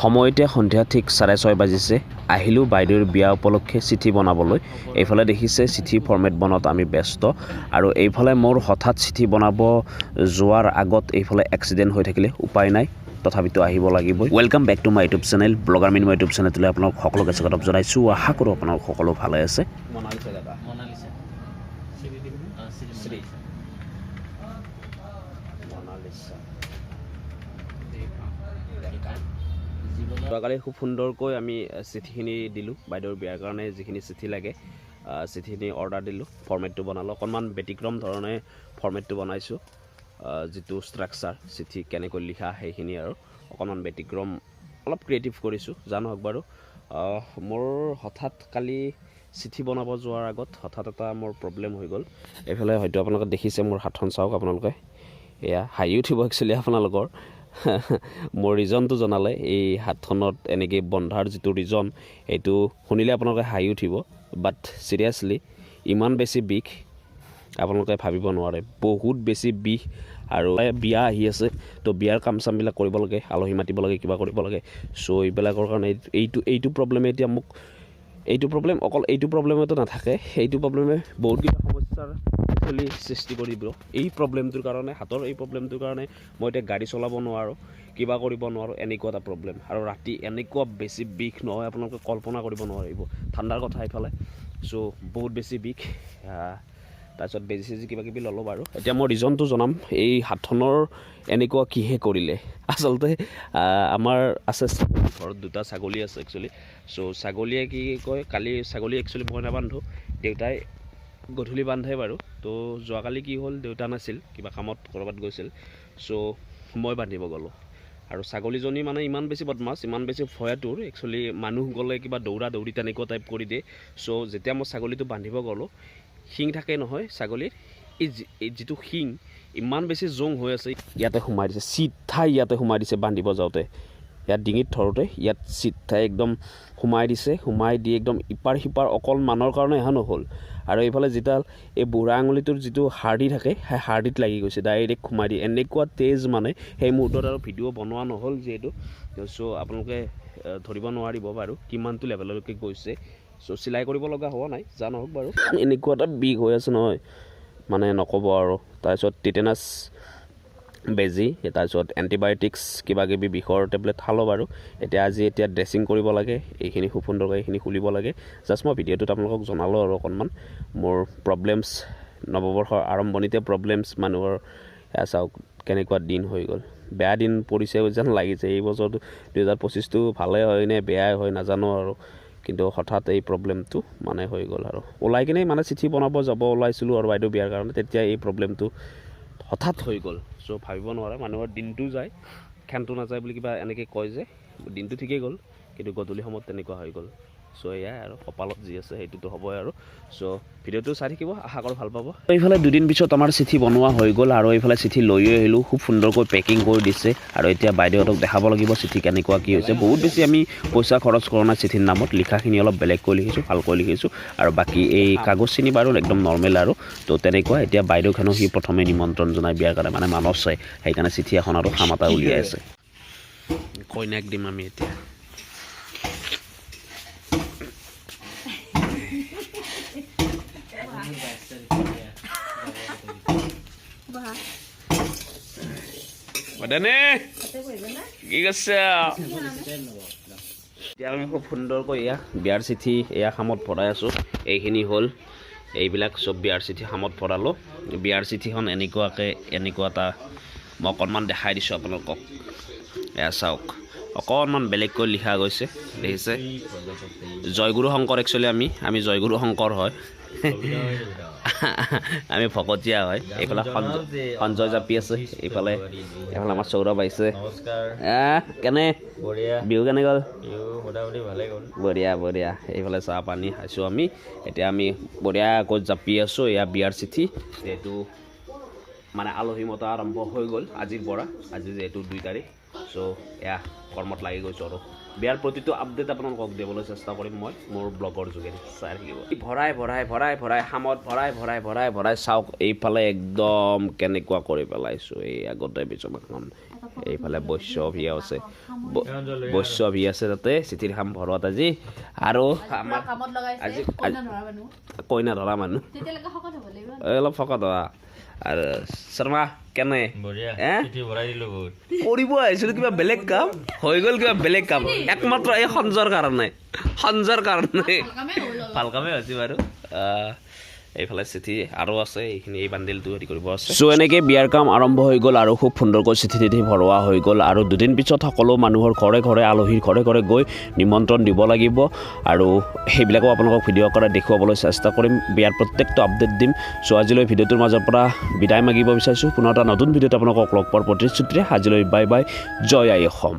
সময়তে সন্ধিয়া ঠিক চাৰে ছয় বাজিছে। আহিলোঁ বাইদেউৰ বিয়া উপলক্ষে চিঠি বনাবলৈ। এইফালে দেখিছে চিঠি ফৰ্মেট বনোৱাত আমি ব্যস্ত আৰু এইফালে মোৰ হঠাৎ চিঠি বনাব যোৱাৰ আগত এইফালে এক্সিডেণ্ট হৈ থাকিলে উপায় নাই তথাপিতো আহিব লাগিবই। Welcome back to my YouTube channel vlogger mean my YouTube চেনেলটোলৈ আপোনালোক সকলোকে স্বাগতম জনাইছোঁ। আশা কৰোঁ আপোনালোক সকলো ভালে আছে। যোৱাকালি খুব সুন্দৰকৈ আমি চিঠিখিনি দিলোঁ। বাইদেউৰ বিয়াৰ কাৰণে যিখিনি চিঠি লাগে চিঠিখিনি অৰ্ডাৰ দিলোঁ। ফৰ্মেটটো বনালোঁ। অকণমান ব্যতিক্ৰম ধৰণে ফৰ্মেটটো বনাইছোঁ। যিটো ষ্ট্ৰাকচাৰ চিঠি কেনেকৈ লিখা সেইখিনি আৰু অকণমান ব্যতিক্ৰম অলপ ক্ৰিয়েটিভ কৰিছোঁ। জানো হওক বাৰু। মোৰ হঠাৎ কালি চিঠি বনাব যোৱাৰ আগত হঠাৎ এটা মোৰ প্ৰব্লেম হৈ গ'ল। এইফালে হয়তো আপোনালোকে দেখিছে মোৰ হাতখন চাওক আপোনালোকে। এয়া হাঁহি উঠিব একচুৱেলি আপোনালোকৰ। মোৰ ৰিজনটো জনালে এই হাতখনত এনেকৈ বন্ধাৰ যিটো ৰিজন সেইটো শুনিলে আপোনালোকে হাঁহি উঠিব বাট চিৰিয়াছলি ইমান বেছি বিষ আপোনালোকে ভাবিব নোৱাৰে। বহুত বেছি বিষ আৰু বিয়া আহি আছে তো বিয়াৰ কাম চামবিলাক কৰিব লাগে আলহী মাতিব লাগে কিবা কৰিব লাগে। চ' এইবিলাকৰ কাৰণে এই- এইটো এইটো প্ৰব্লেমে এতিয়া মোক এইটো প্ৰব্লেম অকল এইটো প্ৰব্লেমতো নাথাকে এইটো প্ৰব্লেমে বহুতকেইটা সমস্যাৰ একচুৱেলি সৃষ্টি কৰি দিব। এই প্ৰব্লেমটোৰ কাৰণে হাতৰ এই প্ৰব্লেমটোৰ কাৰণে মই এতিয়া গাড়ী চলাব নোৱাৰোঁ কিবা কৰিব নোৱাৰোঁ এনেকুৱা এটা প্ৰব্লেম আৰু ৰাতি এনেকুৱা বেছি বিষ নহয় আপোনালোকে কল্পনা কৰিব নোৱাৰিব ঠাণ্ডাৰ কথা এইফালে। চ' বহুত বেছি বিষ। তাৰপিছত বেজি চেজি কিবা কিবি ল'লোঁ বাৰু। এতিয়া মই ৰিজনটো জনাম এই হাতখনৰ এনেকুৱা কিহে কৰিলে? আচলতে আমাৰ আছে ঘৰত দুটা ছাগলী আছে একচুৱেলি চ' ছাগলীয়ে কি কয় কালি ছাগলী একচুৱেলি মই নাবান্ধো দেউতাই গধূলি বান্ধে বাৰু। তো যোৱাকালি কি হ'ল দেউতা নাছিল কিবা কামত ক'ৰবাত গৈছিল। চ' মই বান্ধিব গ'লোঁ। আৰু ছাগলীজনী মানে ইমান বেছি বদমাছ ইমান বেছি ভয়াতুৰ একচুৱেলি মানুহ গ'লে কিবা দৌৰা দৌৰি তেনেকুৱা টাইপ কৰি দিয়ে। চ' যেতিয়া মই ছাগলীটো বান্ধিব গ'লোঁ শিং থাকে নহয় ছাগলীৰ এই যিটো শিং ইমান বেছি জোং হৈ আছে ইয়াতে সোমাই দিছে। চিধা ইয়াতে সোমাই দিছে বান্ধিব যাওঁতে। ইয়াত ডিঙিত ধৰোঁতে ইয়াত চিধাই একদম সোমাই দিছে সোমাই দি একদম ইপাৰ সিপাৰ অকল মানৰ কাৰণে এহা নহ'ল আৰু এইফালে যিডাল এই বুঢ়া আঙুলিটোৰ যিটো হাৰ্ডি থাকে সেই হাৰ্ডিত লাগি গৈছে ডাইৰেক্ট সোমাই দিয়ে। এনেকুৱা তেজ মানে সেই মুহূৰ্তত আৰু ভিডিঅ' বনোৱা নহ'ল যিহেতু। চ' আপোনালোকে ধৰিব নোৱাৰিব বাৰু কিমানটো লেভেললৈকে গৈছে। চ' চিলাই কৰিব লগা হোৱা নাই যা নহওক বাৰু। এনেকুৱা এটা বিষ হৈ আছে নহয় মানে নক'ব আৰু। তাৰপিছত টিটেনাছ বেজী তাৰপিছত এণ্টিবায়'টিক্স কিবা কিবি বিষৰ টেবলেট খালোঁ বাৰু। এতিয়া আজি এতিয়া ড্ৰেছিং কৰিব লাগে এইখিনি খুব সুন্দৰকৈ এইখিনি খুলিব লাগে। জাষ্ট মই ভিডিঅ'টোত আপোনালোকক জনালোঁ আৰু অকণমান। মোৰ প্ৰব্লেমছ নৱবৰ্ষৰ আৰম্ভণিতে প্ৰব্লেমছ মানুহৰ এয়া চাওক কেনেকুৱা দিন হৈ গ'ল। বেয়া দিন পৰিছে যেন লাগিছে। এই বছৰটো দুহেজাৰ পঁচিছটো ভালে হয় নে বেয়াই হয় নাজানো আৰু। কিন্তু হঠাৎ এই প্ৰব্লেমটো মানে হৈ গ'ল আৰু। ওলাই কিনে মানে চিঠি বনাব যাব ওলাইছিলোঁ আৰু বাইদেউ বিয়াৰ কাৰণে। তেতিয়া এই প্ৰব্লেমটো হঠাৎ হৈ গ'ল। চ' ভাবিব নোৱাৰে মানুহৰ দিনটো যায়। খেনটো নাযায় বুলি কিবা এনেকৈ কয় যে দিনটো ঠিকেই গ'ল কিন্তু গধূলি সময়ত তেনেকুৱা হৈ গ'ল। চ' এয়াই আৰু কপালত যি আছে সেইটোতো হ'বই আৰু। চ' ভিডিঅ'টো চাই থাকিব আশা কৰোঁ ভালো পাব। এইফালে দুদিন পিছত আমাৰ চিঠি বনোৱা হৈ গ'ল আৰু এইফালে চিঠি লৈও আহিলোঁ। খুব সুন্দৰকৈ পেকিং কৰি দিছে আৰু এতিয়া বাইদেউহঁতক দেখাব লাগিব চিঠি কেনেকুৱা কি হৈছে। বহুত বেছি আমি পইচা খৰচ কৰা নাই চিঠিৰ নামত। লিখাখিনি অলপ বেলেগকৈ লিখিছোঁ ভালকৈ লিখিছোঁ। আৰু বাকী এই কাগজখিনি বাৰু একদম নৰ্মেল আৰু। তো তেনেকুৱা এতিয়া বাইদেউখনক সি প্ৰথমে নিমন্ত্ৰণ জনাই বিয়াৰ কাৰণে মানে মানস চাই। সেইকাৰণে চিঠি এখন আৰু খাম এটা উলিয়াই আছে। কইনাক দিম আমি এতিয়া। মদনে কি কৈছে এতিয়া আমি খুব সুন্দৰকৈ এয়া বিয়াৰ চিঠি এয়া খামত ভৰাই আছোঁ। এইখিনি হ'ল এইবিলাক চব বিয়াৰ চিঠি খামত ভৰালোঁ। বিয়াৰ চিঠিখন এনেকুৱাকৈ এনেকুৱা এটা মই অকণমান দেখাই দিছোঁ আপোনালোকক। এয়া চাওক অকণমান বেলেগকৈ লিখা গৈছে দেখিছে? জয়গুৰু শংকৰ একচুৱেলি আমি আমি জয়গুৰু শংকৰ হয়। আমি ভকতীয়া হয় এইফালে সঞ্জয় জাপি আছে এইফালে এইফালে আমাৰ সৌৰভ আহিছে। কেনে? বঢ়িয়া। বিহু কেনে গ'ল? বঢ়িয়া বঢ়িয়া। এইফালে চাহ পানী খাইছোঁ আমি। এতিয়া আমি বঢ়িয়াকৈ জাপি আছোঁ এয়া বিয়াৰ চিঠি যিহেতু মানে আলহী মতা আৰম্ভ হৈ গ'ল আজিৰ পৰা। আজি যিহেতু দুই তাৰিখ। চ' এয়া কৰ্মত লাগি গৈছোঁ আৰু বিয়াৰ প্ৰতিটো আপডেট আপোনালোকক দিবলৈ চেষ্টা কৰিম মই মোৰ ব্লগৰ যোগেদি। চাই থাকিব। ভৰাই ভৰাই ভৰাই ভৰাই খামত ভৰাই ভৰাই ভৰাই ভৰাই চাওক এইফালে একদম কেনেকুৱা কৰি পেলাইছোঁ। এই আগতে বিচনাখন এইফালে বৈশ্য অভিয়া আছে। বৈশ্য অভিয়া আছে তাতে চিঠিৰ খাম ভৰোৱাত আজি। আৰু আমাৰ আজি- কইনা ধৰা মানুহ। অলপ ফকত হোৱা। আৰু শৰ্মা কেনে? কৰিব আহিছিলোঁ কিবা বেলেগ কাম? হৈ গ'ল কিবা বেলেগ কাম। একমাত্ৰ এই সঞ্জৰ কাৰণে। সঞ্জৰ কাৰণে। ভাল কামেই হৈছে বাৰু। আহ, এইফালে চিঠি আৰু আছে, এইখিনি এই বান্ডিলটো হেৰি কৰিব আছে। চ' এনেকৈ বিয়াৰ কাম আৰম্ভ হৈ গ'ল আৰু খুব সুন্দৰকৈ চিঠি তিঠি ভৰোৱা হৈ গ'ল আৰু দুদিন পিছত সকলো মানুহৰ ঘৰে ঘৰে আলহীৰ ঘৰে ঘৰে গৈ নিমন্ত্ৰণ দিব লাগিব আৰু সেইবিলাকো আপোনালোকক ভিডিঅ' কৰা দেখুৱাবলৈ চেষ্টা কৰিম। বিয়াৰ প্ৰত্যেকটো আপডেট দিম। চ' আজিলৈ ভিডিঅ'টোৰ মাজৰ পৰা বিদায় মাগিব বিচাৰিছোঁ। পুনৰ এটা নতুন ভিডিঅ'ত আপোনালোকক লগ পোৱাৰ প্ৰতিশ্ৰুতিৰে আজিলৈ বাই বাই। জয় আই অসম।